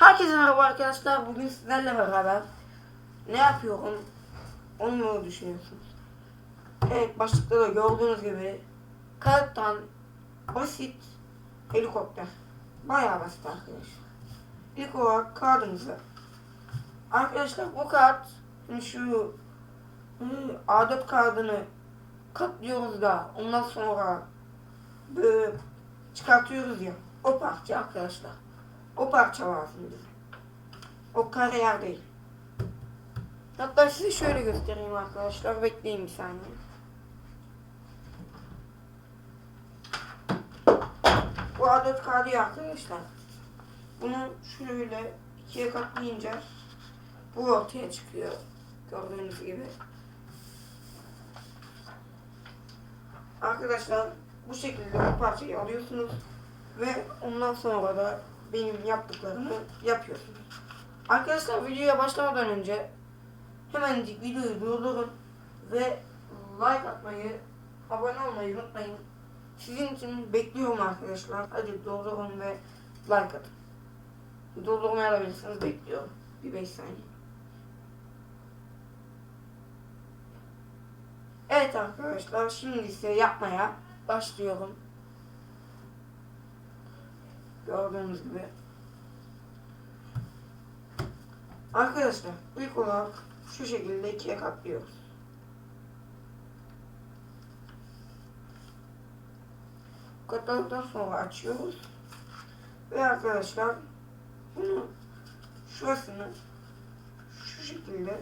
Herkese merhaba arkadaşlar. Bugün sizlerle beraber ne yapıyorum? Onu mu düşünüyorsunuz? Evet başlıkta da gördüğünüz gibi kağıttan basit helikopter. Bayağı basit arkadaşlar. İlk olarak kağıdımızı Arkadaşlar bu kağıt şu hı, A4 kağıdını katlıyoruz da ondan sonra böyle çıkartıyoruz ya o parça arkadaşlar. O parça lazım bize. O kare yer değil. Hatta size şöyle göstereyim arkadaşlar. Bekleyin bir saniye. Bu A4 kağıdı ya arkadaşlar. Bunu şöyle ikiye katlayınca bu ortaya çıkıyor. Gördüğünüz gibi. Arkadaşlar bu şekilde bu parçayı alıyorsunuz ve ondan sonra da benim yaptıklarımı yapıyorsunuz. Arkadaşlar videoya başlamadan önce hemencik videoyu durdurun ve like atmayı, abone olmayı unutmayın. Sizin için bekliyorum arkadaşlar. Hadi durdurun ve like atın. Durdurmayabilirsiniz bekliyorum. Bir 5 saniye. Evet arkadaşlar şimdi ise yapmaya başlıyorum. Gördüğünüz gibi. Arkadaşlar ilk olarak şu şekilde ikiye katlıyoruz. Katladıktan sonra açıyoruz. Ve arkadaşlar bunu şurasını şu şekilde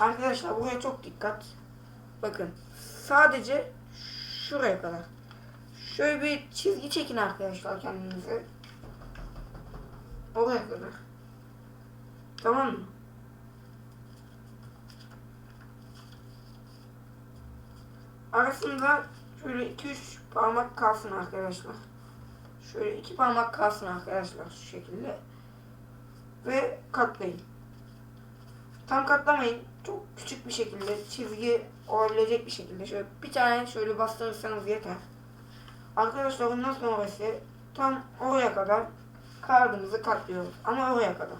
arkadaşlar buraya çok dikkat. Bakın sadece şuraya kadar. Şöyle bir çizgi çekin arkadaşlar kendinize. Oraya kadar. Tamam mı? Arasında şöyle 2-3 parmak kalsın arkadaşlar. Şöyle iki parmak kalsın arkadaşlar şu şekilde. Ve katlayın. Tam katlamayın. Çok küçük bir şekilde çizgi olabilecek bir şekilde şöyle bir tane şöyle bastırırsanız yeter. Arkadaşlar bundan sonrası tam oraya kadar kağıdımızı katlıyoruz. Ama oraya kadar.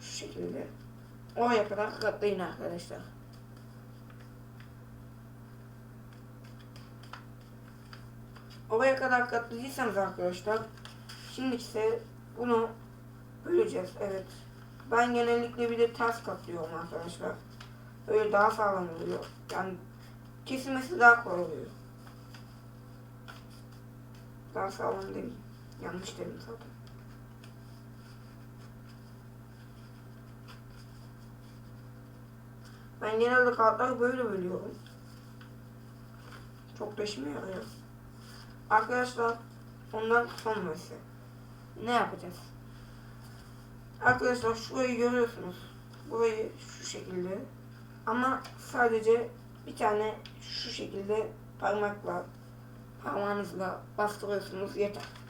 Şu şekilde. Oraya kadar katlayın arkadaşlar. Oraya kadar katladıysanız arkadaşlar şimdi ise bunu böleceğiz. Evet. Ben genellikle bir de ters katlıyorum arkadaşlar. Öyle daha sağlam oluyor. Yani kesilmesi daha kolay oluyor. Daha sağlam değil. Yanlış dedim zaten. Ben genelde kağıtları böyle bölüyorum. Çok işime yarıyor. Arkadaşlar ondan sonrası. Ne yapacağız? Arkadaşlar şurayı görüyorsunuz. Burayı şu şekilde. Ama sadece bir tane şu şekilde parmakla parmağınızla bastırıyorsunuz yeter.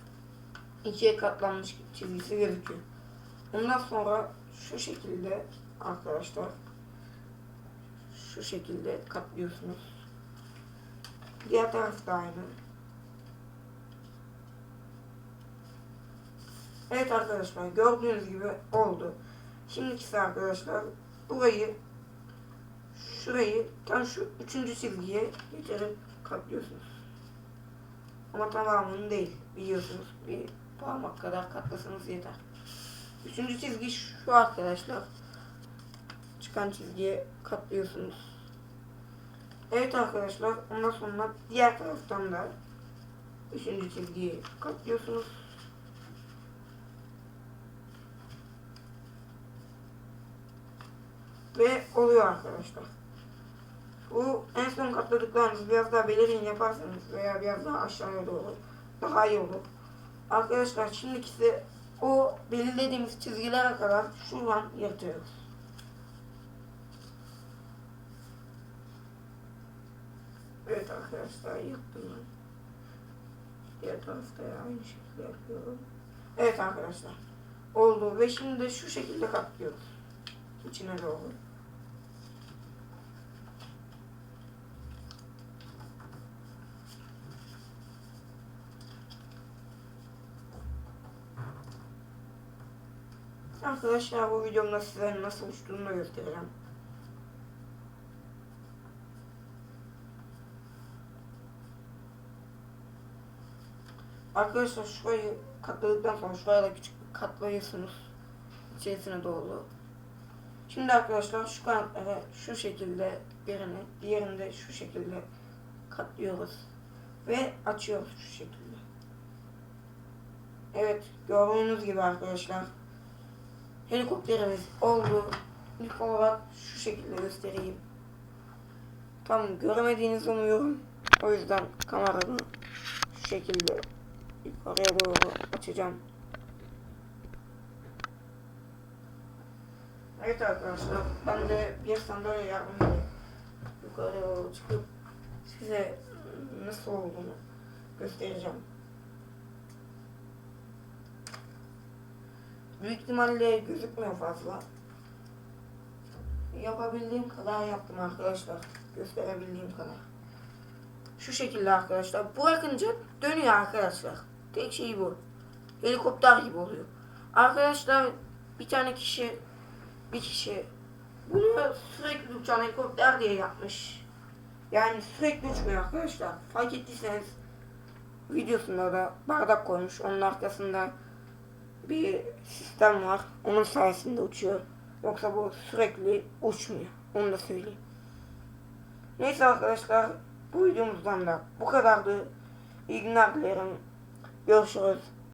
İkiye katlanmış çizgisi gözüküyor. Ondan sonra şu şekilde arkadaşlar şu şekilde katlıyorsunuz. Diğer taraf da aynı. Evet arkadaşlar gördüğünüz gibi oldu. Şimdi ise arkadaşlar burayı şurayı tam şu üçüncü çizgiye getirip katlıyorsunuz. Ama tamamını değil biliyorsunuz. Bir parmak kadar katlasanız yeter. Üçüncü çizgi şu arkadaşlar. Çıkan çizgiye katlıyorsunuz. Evet arkadaşlar ondan sonra diğer taraftan da üçüncü çizgiyi katlıyorsunuz. Ve oluyor arkadaşlar. Bu en son katladıklarınızı biraz daha belirgin yaparsanız veya biraz daha aşağıya doğru daha iyi olur. Arkadaşlar şimdikisi o belirlediğimiz çizgilere kadar şuradan yırtıyoruz. Evet arkadaşlar yırttım ben. Diğer tarafta aynı şekilde yapıyorum. Evet arkadaşlar. Oldu ve şimdi şu şekilde katlıyoruz. İçine doğru. Arkadaşlar bu videomda size nasıl uçtuğunu da göstereceğim. Arkadaşlar şurayı katladıktan sonra şuraya da küçük bir katlayıyorsunuz. içerisine doğru. Şimdi arkadaşlar şu kanatları şu şekilde birini, diğerini de şu şekilde katlıyoruz. Ve açıyoruz şu şekilde. Evet gördüğünüz gibi arkadaşlar helikopterimiz oldu. İlk olarak şu şekilde göstereyim. Tam göremediğinizi umuyorum. O yüzden kameranı şu şekilde yukarıya doğru açacağım. Evet arkadaşlar ben de bir sandalye yardımıyla yukarıya doğru çıkıp size nasıl olduğunu göstereceğim. Büyük ihtimalle gözükmüyor fazla. Yapabildiğim kadar yaptım arkadaşlar. Gösterebildiğim kadar. Şu şekilde arkadaşlar. Bırakınca dönüyor arkadaşlar. Tek şey bu. Helikopter gibi oluyor. Arkadaşlar bir tane kişi bir kişi bunu sürekli uçan helikopter diye yapmış. Yani sürekli uçmuyor arkadaşlar. Fark ettiyseniz videosunda da bardak koymuş. Onun arkasında bir sistem var. Onun sayesinde uçuyor. Yoksa bu sürekli uçmuyor. Onu da söyleyeyim. Neyse arkadaşlar bu videomuzdan da bu kadardı. İyi günler dilerim. Görüşürüz.